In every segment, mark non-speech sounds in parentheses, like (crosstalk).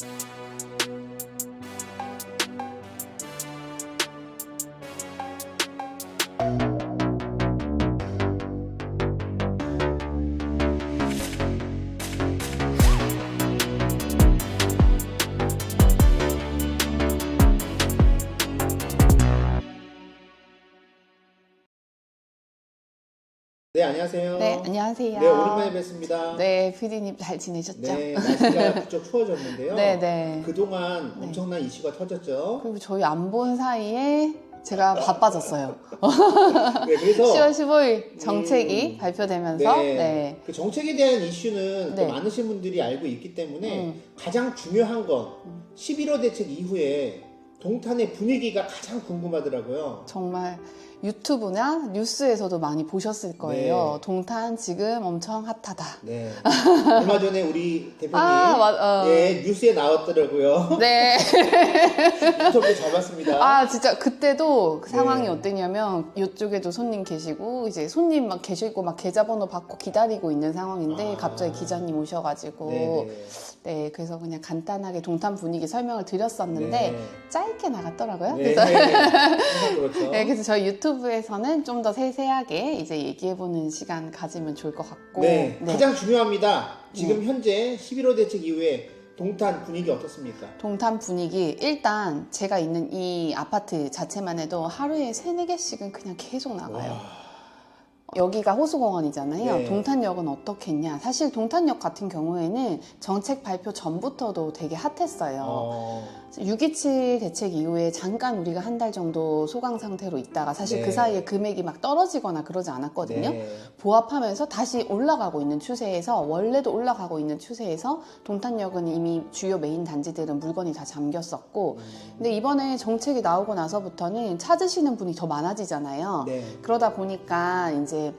you 네, 안녕하세요. 네, 안녕하세요. 네, 오랜만에 뵙습니다. 네, 피디님 잘 지내셨죠? 네, 날씨가 부쩍 추워졌는데요. 네, 네. 그동안 엄청난 이슈가 터졌죠. 그리고 저희 안 본 사이에 제가 바빠졌어요. 네, 그래서 (laughs) 10월 15일 정책이 음, 발표되면서 네, 네. 그 정책에 대한 이슈는 또 네. 많으신 분들이 알고 있기 때문에 음. 가장 중요한 건 11호 대책 이후에 동탄의 분위기가 가장 궁금하더라고요. 정말 유튜브나 뉴스에서도 많이 보셨을 거예요. 네. 동탄 지금 엄청 핫하다. 네. 얼마 전에 우리 대표님 아, 맞, 어. 네, 뉴스에 나왔더라고요. 네. (laughs) 인터뷰 잘 봤습니다. 아, 진짜 그때도 그 상황이 네. 어땠냐면 이쪽에도 손님 계시고 이제 손님 막 계시고 막 계좌번호 받고 기다리고 있는 상황인데 아. 갑자기 기자님 오셔가지고 네, 네. 네, 그래서 그냥 간단하게 동탄 분위기 설명을 드렸었는데 네. 짧게 나갔더라고요. 네, 그래서 네. 항상 (laughs) 그렇죠. 네, 그래서 저희 유튜브에서는 좀 더 세세하게 이제 얘기해보는 시간 가지면 좋을 것 같고. 네, 네. 가장 중요합니다. 지금 현재 11호 대책 이후에 동탄 분위기 어떻습니까? 동탄 분위기 일단 제가 있는 이 아파트 자체만 해도 하루에 세네 개씩은 그냥 계속 나가요. 와, 여기가 호수공원이잖아요. 네. 동탄역은 어떻겠냐? 사실 동탄역 같은 경우에는 정책 발표 전부터도 되게 핫했어요. 어, 6.27 대책 이후에 잠깐 우리가 한 달 정도 소강 상태로 있다가 사실 네. 그 사이에 금액이 막 떨어지거나 그러지 않았거든요. 네. 보합하면서 다시 올라가고 있는 추세에서 원래도 올라가고 있는 추세에서 동탄역은 이미 주요 메인 단지들은 물건이 다 잠겼었고 음, 근데 이번에 정책이 나오고 나서부터는 찾으시는 분이 더 많아지잖아요. 네. 그러다 보니까 이제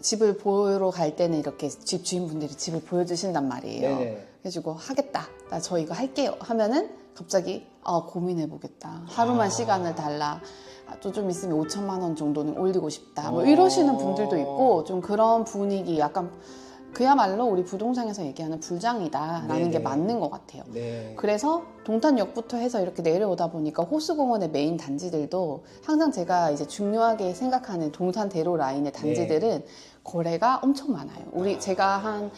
집을 보러 갈 때는 이렇게 집 주인분들이 집을 보여주신단 말이에요. 네네. 그래가지고 하겠다. 나 저 이거 할게요. 하면은 갑자기 아 고민해 보겠다. 하루만 아. 시간을 달라. 또 좀 있으면 5천만 원 정도는 올리고 싶다. 뭐 어. 이러시는 분들도 있고 좀 그런 분위기 약간 그야말로 우리 부동산에서 얘기하는 불장이다라는 네네. 게 맞는 것 같아요. 네. 그래서 동탄역부터 해서 이렇게 내려오다 보니까 호수공원의 메인 단지들도 항상 제가 이제 중요하게 생각하는 동탄대로 라인의 단지들은 거래가 엄청 많아요. 우리 아. 제가 한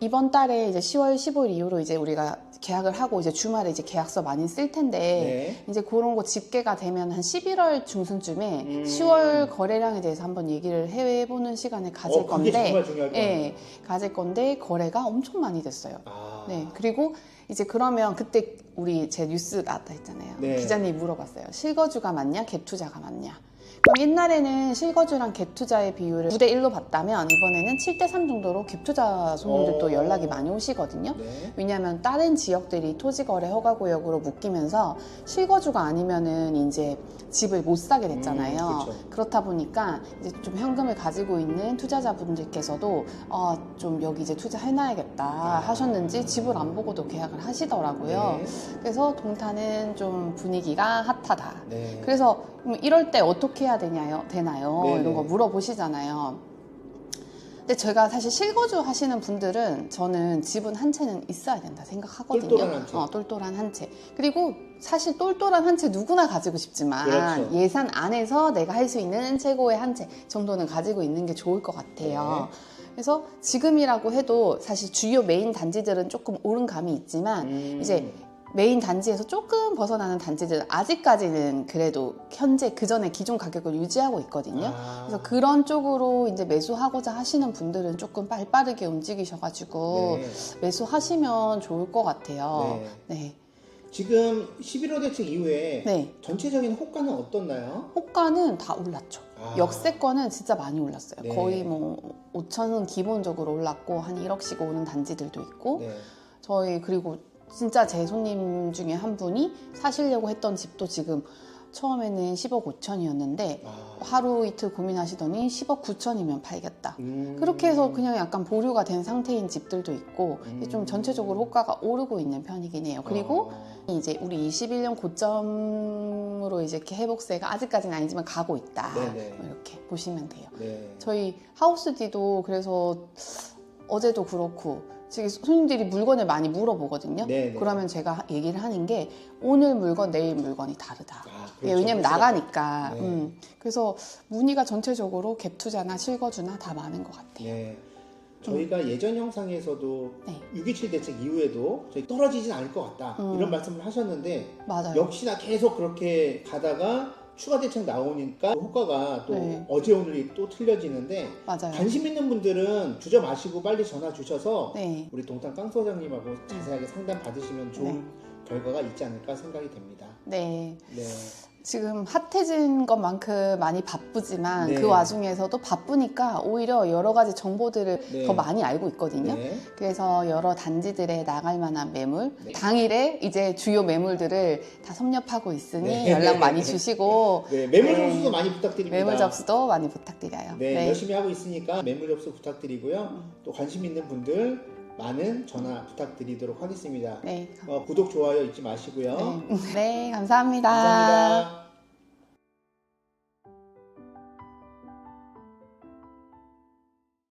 이번 달에 이제 10월 15일 이후로 이제 우리가 계약을 하고 이제 주말에 이제 계약서 많이 쓸 텐데 네. 이제 그런 거 집계가 되면 한 11월 중순쯤에 음. 10월 거래량에 대해서 한번 얘기를 해보는 시간을 가질 어, 건데. 예, 가질 건데 거래가 엄청 많이 됐어요. 아, 네. 그리고 이제 그러면 그때 우리 제 뉴스 나왔다 했잖아요. 네. 기자님이 물어봤어요. 실거주가 맞냐, 갭투자가 맞냐. 그럼 옛날에는 실거주랑 갭 투자의 비율을 9대 1로 봤다면 이번에는 7대 3 정도로 갭 투자 손님들도 어. 연락이 많이 오시거든요. 네. 왜냐하면 다른 지역들이 토지 거래 허가 구역으로 묶이면서 실거주가 아니면은 이제 집을 못 사게 됐잖아요. 음. 그렇다 보니까 이제 좀 현금을 가지고 있는 투자자분들께서도 어, 좀 여기 이제 투자해놔야겠다 아. 하셨는지 집을 안 보고도 계약을 하시더라고요. 네. 그래서 동탄은 좀 분위기가 핫하다. 네. 그래서 그럼 이럴 때 어떻게 해야 되냐요? 되나요? 네네. 이런 거 물어보시잖아요. 근데 제가 사실 실거주 하시는 분들은 저는 집은 한 채는 있어야 된다 생각하거든요. 똘똘한 한 채. 어, 똘똘한 한 채. 그리고 사실 똘똘한 한 채 누구나 가지고 싶지만 그렇죠. 예산 안에서 내가 할 수 있는 최고의 한 채 정도는 가지고 있는 게 좋을 것 같아요. 네. 그래서 지금이라고 해도 사실 주요 메인 단지들은 조금 오른 감이 있지만 음, 이제 메인 단지에서 조금 벗어나는 단지들은 아직까지는 그래도 현재 그 전에 기존 가격을 유지하고 있거든요. 아, 그래서 그런 쪽으로 이제 매수하고자 하시는 분들은 조금 빨빠르게 움직이셔가지고 네. 매수하시면 좋을 것 같아요. 네. 네. 지금 11호 대책 이후에 네. 전체적인 호가는 어떻나요? 호가는 다 올랐죠. 아. 역세권은 진짜 많이 올랐어요. 네. 거의 뭐 5천은 기본적으로 올랐고 한 1억씩 오는 단지들도 있고 네. 저희 그리고 진짜 제 손님 중에 한 분이 사시려고 했던 집도 지금 처음에는 10억 5천이었는데 아, 하루 이틀 고민하시더니 10억 9천이면 팔겠다. 음. 그렇게 해서 그냥 약간 보류가 된 상태인 집들도 있고 음. 좀 전체적으로 호가가 오르고 있는 편이긴 해요. 그리고 어, 이제 우리 21년 고점으로 이제 이렇게 회복세가 아직까지는 아니지만 가고 있다. 네네. 뭐 이렇게 보시면 돼요. 네. 저희 하우스디도 그래서 어제도 그렇고 지금 손님들이 물건을 많이 물어보거든요. 네, 네. 그러면 제가 얘기를 하는 게 오늘 물건 내일 물건이 다르다. 아, 예, 그렇죠. 왜냐면 그럴 수가 나가니까. 네. 음. 그래서 문의가 전체적으로 갭 투자나 실거주나 다 많은 것 같아요. 네. 저희가 예전 영상에서도 네. 6.27 대책 이후에도 저희 떨어지진 않을 것 같다 음. 이런 말씀을 하셨는데 맞아요. 역시나 계속 그렇게 가다가 추가 대책 나오니까 효과가 또 네. 어제 오늘이 또 틀려지는데 맞아요. 관심 있는 분들은 주저 마시고 빨리 전화 주셔서 네. 우리 동탄 깡 소장님하고 자세하게 상담 받으시면 좋은 결과가 있지 않을까 생각이 됩니다. 네. 네. 지금 핫해진 것만큼 많이 바쁘지만 네. 그 와중에서도 바쁘니까 오히려 여러 가지 정보들을 네. 더 많이 알고 있거든요. 네. 그래서 여러 단지들에 나갈 만한 매물, 네. 당일에 이제 주요 매물들을 다 섭렵하고 있으니 네. 연락 많이 (laughs) 주시고 네, 매물 네. 접수도 많이 부탁드립니다. 매물 접수도 많이 부탁드려요. 네, 열심히 하고 있으니까 매물 접수 부탁드리고요. 음. 또 관심 있는 분들 많은 전화 부탁드리도록 하겠습니다. 네. 어, 구독, 좋아요 잊지 마시고요. 네. 네, 감사합니다. 감사합니다.